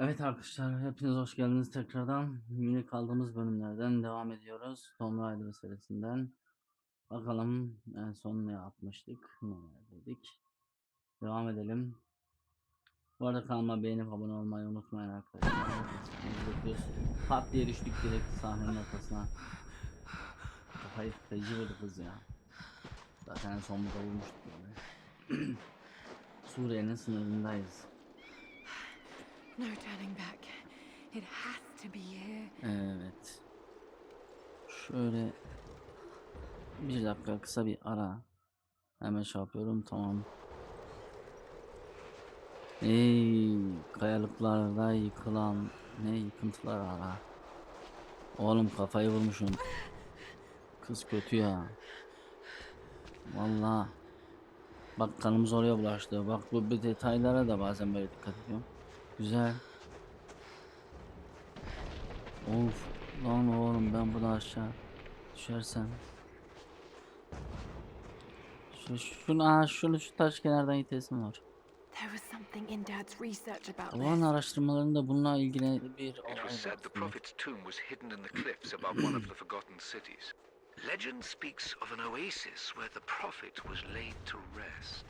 Evet arkadaşlar hepiniz hoş geldiniz tekrardan. Yine kaldığımız bölümlerden devam ediyoruz. Tomb Raider serisinden. Bakalım en son ne yapmıştık, ne dedik. Devam edelim. Bu arada kanalıma beğenip abone olmayı unutmayın arkadaşlar. Pat diye düştük direkt sahnenin ortasına. Kafayı feci vurdu kız ya. Zaten en son burada vurmuştuk yani. Suriye'nin sınırındayız. No turning back. It has to be here. Evet. Şöyle bir dakika kısa bir ara. Hemen şey yapıyorum tamam. Ey kayalıklarda yıkılan ne yıkıntılar ara. Oğlum kafayı vurmuşum. Kız kötü ya. Vallahi. Bak kanımız oraya bulaştı. Bak bu detaylara da bazen böyle dikkat ediyorum. Güzel. Of lan oğlum ben buradan aşağı düşersem. Şu, şunu, aa, şunu şu taş kenardan itesim var. This. araştırmalarında bununla ilgili bir olay var. Legend speaks of an oasis where the Prophet was laid to rest.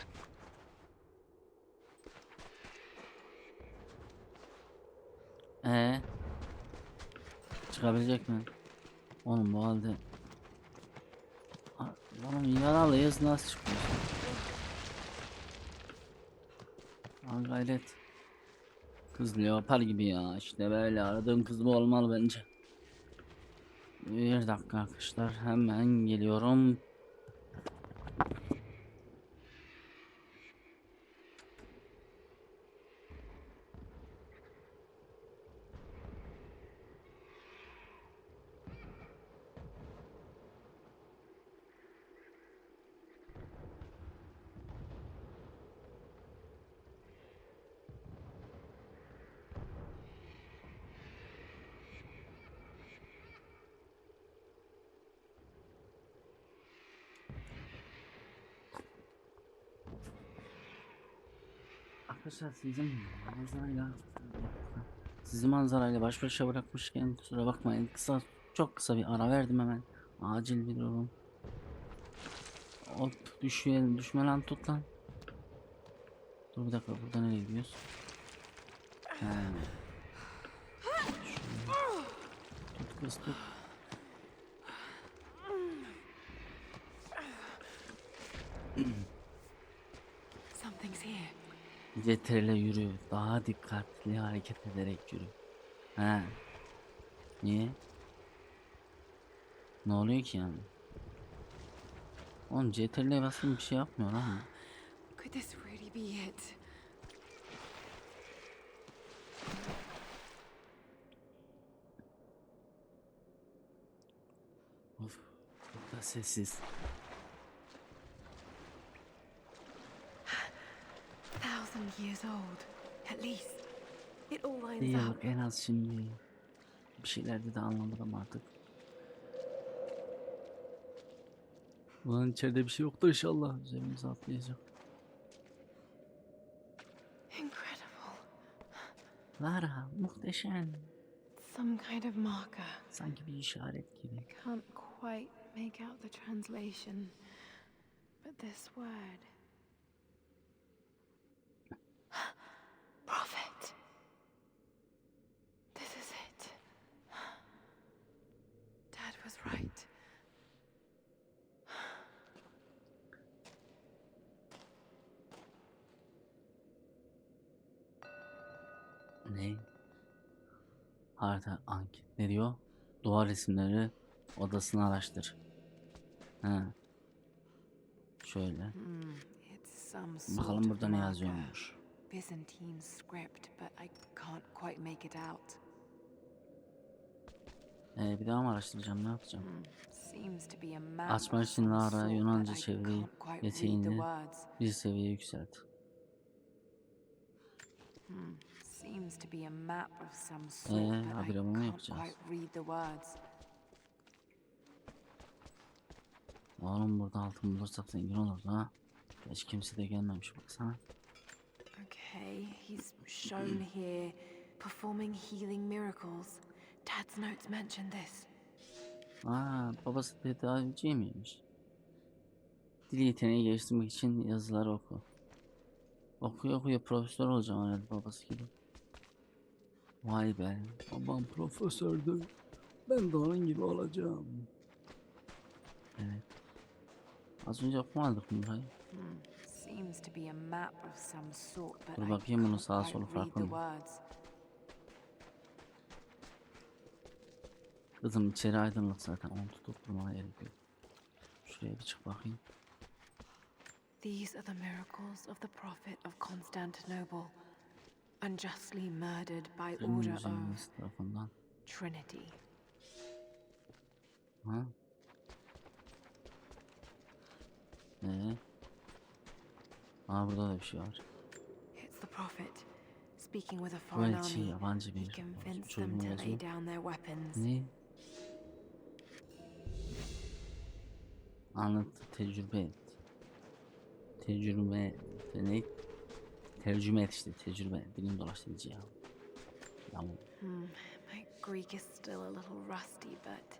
Ee, çıkabilecek mi? Oğlum bu halde. Oğlum yaralıyız nasıl çıkıyorsun? Al gayret. Kız leopar gibi ya işte böyle aradığım kız bu olmalı bence. Bir dakika arkadaşlar hemen geliyorum. Arkadaşlar sizin manzarayla sizi manzarayla baş başa bırakmışken kusura bakmayın kısa çok kısa bir ara verdim hemen. Acil bir durum. Hop düşüyor düşme lan tut lan. Dur bir dakika burada nereye gidiyoruz? He. Tut kız tut Something's here. Yeterli yürü. Daha dikkatli hareket ederek yürü. He. Niye? Ne oluyor ki yani? Oğlum CTRL'ye basın bir şey yapmıyor lan. Could this really be it? Of. Çok da sessiz. Thousand years old, at least. It all lines up. en az şimdi. Bir şeyler dedi anlamadım artık. Ulan içeride bir şey yoktur inşallah. Üzerimize atlayacak. Incredible. Lara muhteşem. Some kind of marker. Sanki bir işaret gibi. Can't quite make out the translation. But this word. Prophet. This is it. Dad was right. Ne? Harita anket. Ne diyor? Duvar resimleri odasını araştır. Ha. Şöyle. Hmm, Bakalım burada ne yazıyormuş. Byzantine script, but I can't quite make it out. Ee, bir daha mı araştıracağım? Ne yapacağım? Açmak için Lara Yunanca çeviri yeteneğini bir seviye yükselt. Hmm, seems to be a map of some sort, Ee, but I can't quite read the words. Oğlum burada altın bulursak zengin oluruz ha. Hiç kimse de gelmemiş baksana. Okay, he's shown here performing healing miracles. Dad's notes mention this. Aa, babası tedavici miymiş? Dil yeteneği geliştirmek için yazıları oku. Okuya okuya profesör olacağım herhalde babası gibi. Vay be. Babam profesördü. Ben de onun gibi olacağım. Evet. Az önce okumadık mı burayı? Hmm. But Dur bakayım bunun sağa quite solu words. Kızım içeri aydınlık zaten. Onu tutup durmana gerek yok. Şuraya bir çık bakayım. These are the miracles of the Prophet of Constantinople, unjustly murdered by order of tarafından. Trinity. Ha? Ee? Aa burada da bir şey var. It's the Prophet speaking with a foreign army. yabancı He bir convinced them to lay down their weapons. Ne? Anlat, tecrübe et. Tecrübe, te- ne? Tercüme et işte, tecrübe. Dilim dolaştı iyice ya. Ya bu- Hmm, my Greek is still a little rusty, but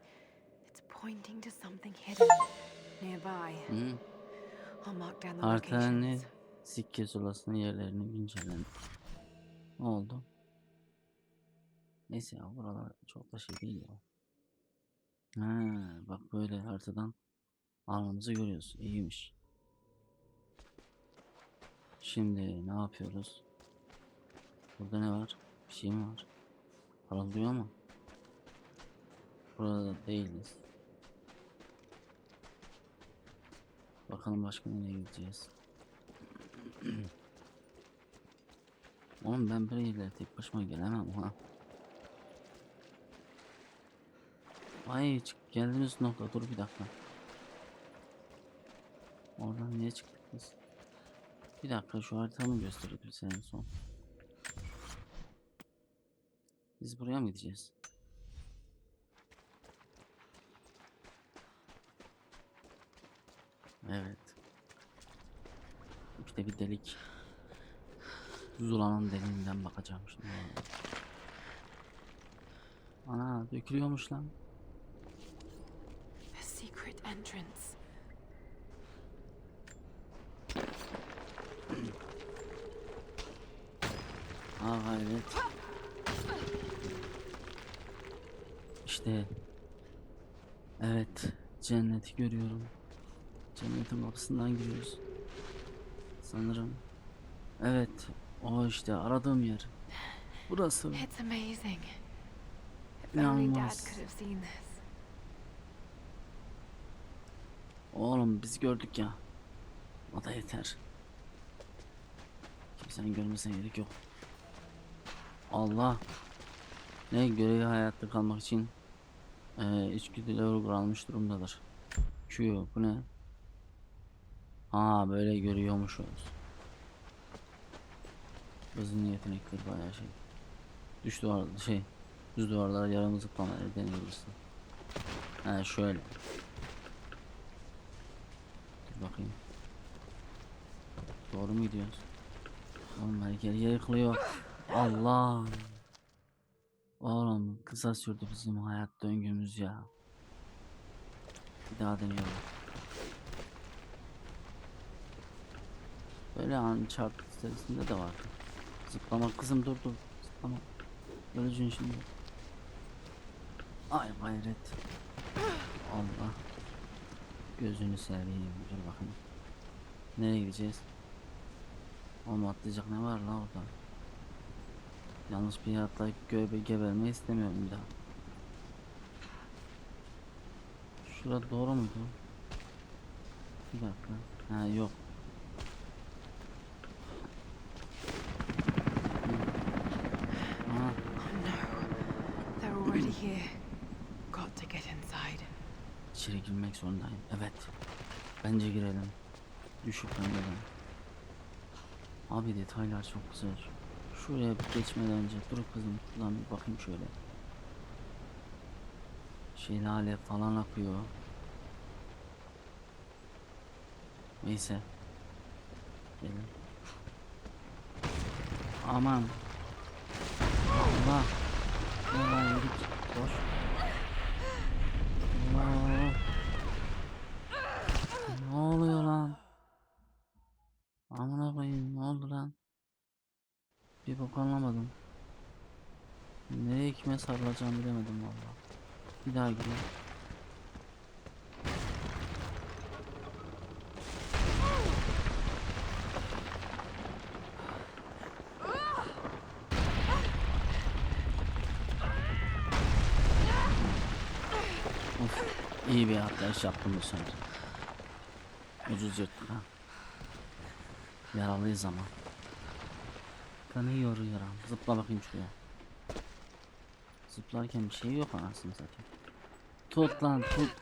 it's pointing to something hidden nearby. Hı? I'll mark down the locations. sikke zulasının yerlerini güncellendi. Ne oldu? Neyse ya buralar çok da şey değil ya. Ha, bak böyle haritadan alanımızı görüyoruz. İyiymiş. Şimdi ne yapıyoruz? Burada ne var? Bir şey mi var? Parıldıyor mu? Burada değiliz. Bakalım başka nereye gideceğiz. Oğlum ben yerlere tek başıma gelemem ha. Ay çık geldiğimiz nokta dur bir dakika. Oradan niye çıktık biz? Bir dakika şu haritamı bize en son. Biz buraya mı gideceğiz? Evet. İşte bir delik. Zula'nın deliğinden bakacağım şimdi. Ana dökülüyormuş lan. A secret entrance. Ha gayret. İşte. Evet. Cenneti görüyorum. Cennetin kapısından giriyoruz. Sanırım. Evet. O işte aradığım yer. Burası. It's amazing. İnanılmaz. Oğlum biz gördük ya. O da yeter. Kimsenin görmesine gerek yok. Allah. Ne görevi hayatta kalmak için eee içgüdüler uygulanmış durumdadır. Q bu ne? Ha böyle görüyormuşuz. Hızın yetenekleri bayağı şey. Düş duvar şey düz duvarlara yarım zıplamayı deneyebilirsin. Ha şöyle. Dur bakayım. Doğru mu gidiyoruz? Oğlum her yer yıkılıyor. Allah. Oğlum kısa sürdü bizim hayat döngümüz ya. Bir daha deniyorum. Böyle an çarpı sitesinde de vardı. Zıplama kızım dur dur. Zıplama. Öleceksin şimdi. Ay gayret. Allah. Gözünü seveyim. Dur bakayım. Nereye gideceğiz? Oğlum atlayacak ne var la orada? Yanlış bir atlayıp göbe gebermeyi istemiyorum bir daha. Şurada doğru muydu? Bir dakika. Ha yok. İçeri girmek zorundayım. Evet. Bence girelim. Düşük önceden. Abi detaylar çok güzel. Şuraya geçmeden önce dur kızım şuradan bir bakayım şöyle. Şelale falan akıyor. Neyse. Gelin. Aman. Allah. Yürü git. Koş. Allah. Ne oluyor lan? Amına koyayım ne oldu lan? Bir bok anlamadım. Kime sarılacağımı bilemedim valla. Bir daha gireyim. İyi bir atlayış yaptım bu sefer. Ucuz yırttık ha. Yaralıyız ama. Kanıyor yaram. Zıpla bakayım şuraya. Zıplarken bir şey yok anasını satayım. Tut lan tut.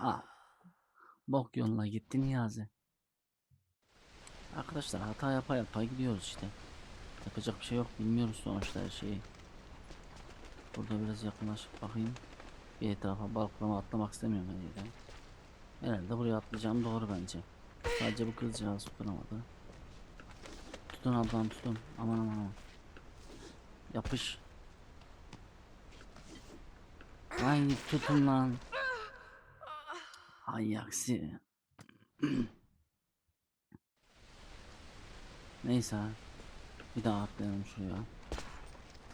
Al. Bok yoluna gitti Niyazi. Arkadaşlar hata yapa yapa gidiyoruz işte. Yapacak bir şey yok bilmiyoruz sonuçta her şeyi. Burada biraz yakınlaşıp bakayım. Bir etrafa balkona atlamak istemiyorum ben yerden. Herhalde buraya atlayacağım doğru bence. Sadece bu kızcağız tutunamadı. Tutun ablam tutun. Aman aman aman. Yapış. Ay tutun lan. Ay aksi. Neyse. Bir daha atlayalım şuraya.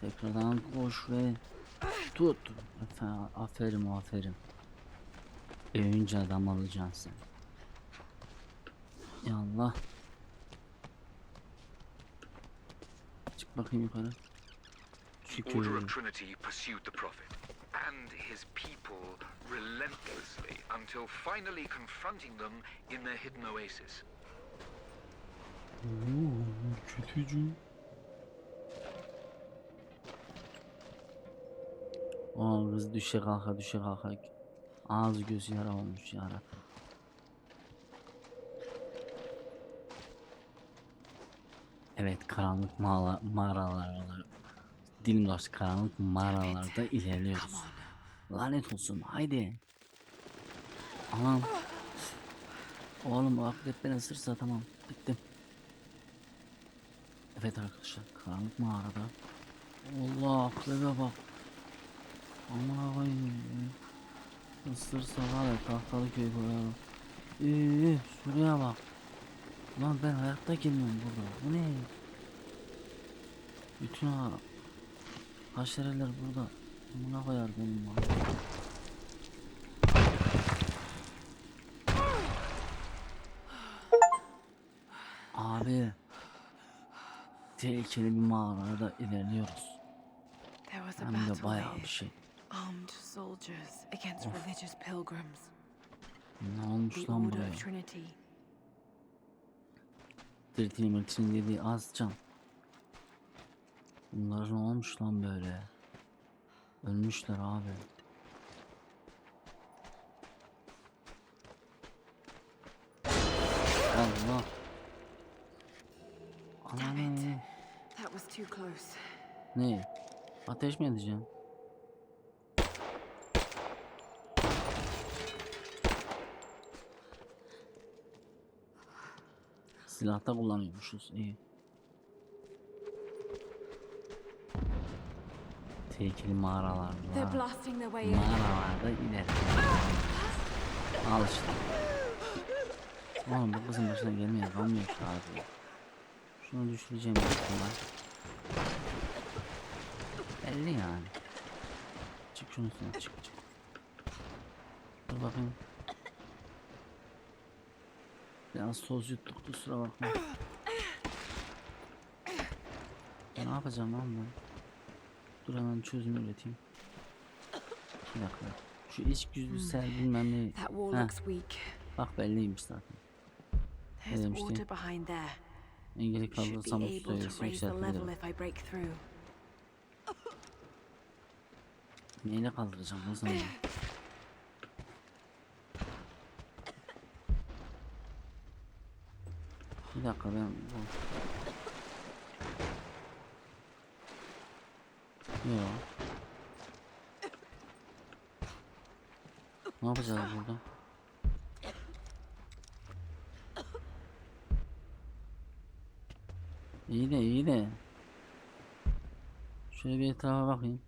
Tekrardan koş ve tut. Aferin, aferin. Övünce adam olacaksın sen. Ya Allah. Çık bakayım yukarı. Şükür. And his people relentlessly until finally confronting them in their hidden oasis. Oo, kötücü. O kız düşe kalka düşe kalka. Ağzı gözü yara olmuş yara. Evet karanlık mağara, mağaralar dilim dolaştı karanlık mağaralarda ilerliyoruz. Lanet olsun haydi. Anam. Oğlum o akrep beni ısırsa tamam bittim. Evet arkadaşlar karanlık mağarada. Allah akrebe bak. Aman koyayım. Isırsa var ya tahtalı köy koyarım. Ee, şuraya bak. Lan ben hayatta girmiyorum burada. Bu ne? Bütün ha haşereler burada. Buna koyar benim var. Abi. Tehlikeli bir mağarada ilerliyoruz. Hem de bayağı bir şey. Armed soldiers against religious pilgrims. Ne olmuş lan buraya? Dirtini mırtini dediği az can. Bunlar ne olmuş lan böyle? Ölmüşler abi. Allah. Anam. Ne? Ateş mi edeceğim? Silahta kullanıyormuşuz. iyi. Tehlikeli mağaralar var. Mağaralarda ileri. Al işte. Oğlum bu kızın başına gelmeye kalmıyor şu abi. Şunu düşüreceğim büyük ihtimal. Belli yani. Çık şunun üstüne çık çık. Dur bakayım. Biraz toz yuttuk kusura bakma. Ne yapacağım lan ben? Dur hemen çözüm üreteyim. Bir dakika. Şu iç güdüsel bilmem ne. Heh, bak belliymiş zaten. There's demişti? be kaldırsam bu able to sayısı raise the level yükseltebilirim. if I break through. Neyle kaldıracağım o zaman? Bir dakika ben bu... Yo. Ne yapacağız burada? İyi de iyi de. Şöyle bir etrafa bakayım.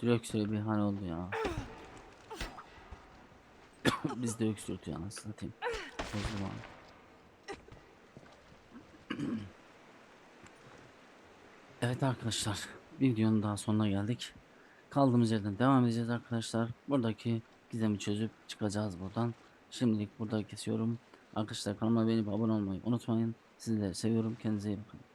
Öksürüyor öksürüyor bir hal oldu ya. Biz de öksürtüyor anasını satayım. Zaman. Evet arkadaşlar, videonun daha sonuna geldik. Kaldığımız yerden devam edeceğiz arkadaşlar. Buradaki gizemi çözüp çıkacağız buradan. Şimdilik burada kesiyorum. Arkadaşlar kanalıma beğenip abone olmayı unutmayın. Sizleri seviyorum. Kendinize iyi bakın.